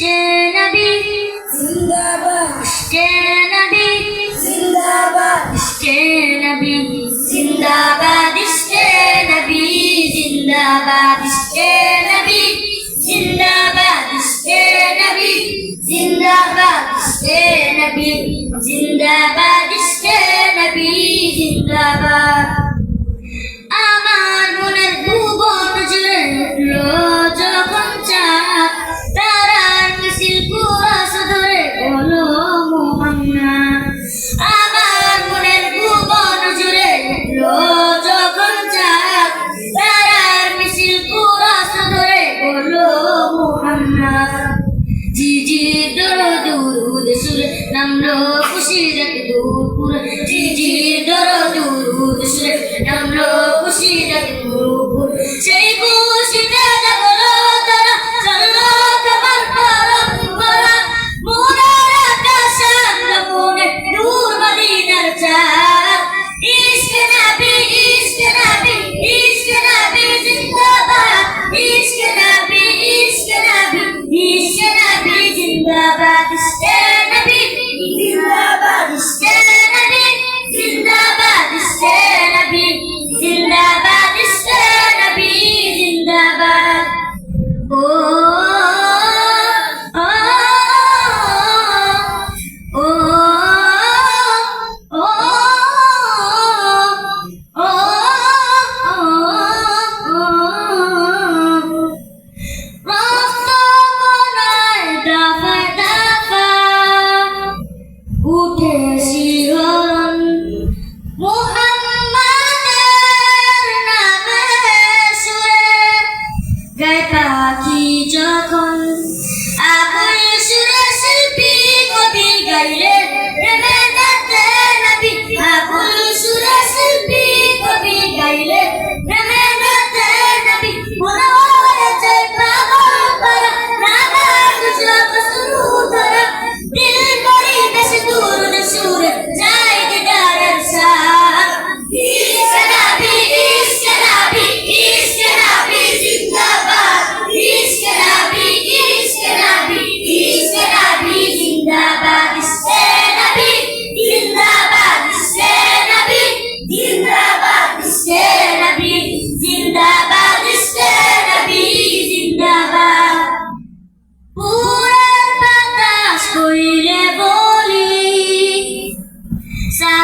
Nabee, Zindabad. Nabee, Zindabad. Nabee, Zindabad. Nabee, Zindabad. Nabee, Zindabad. Nabee, Zindabad. Nabee, Zindabad. Nabee, Zindabad. درود سر نملو خشیدک دور پور جی جی درود سر نملو خشیدک دور پور شیخو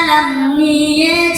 làm nghĩa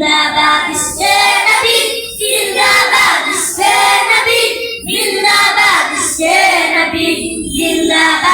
জিন্দাবাদ ইসে নবী জিন্দাবাদ ইসে নবী জিন্দাবাদ ইসে নবী জিন্দাবাদ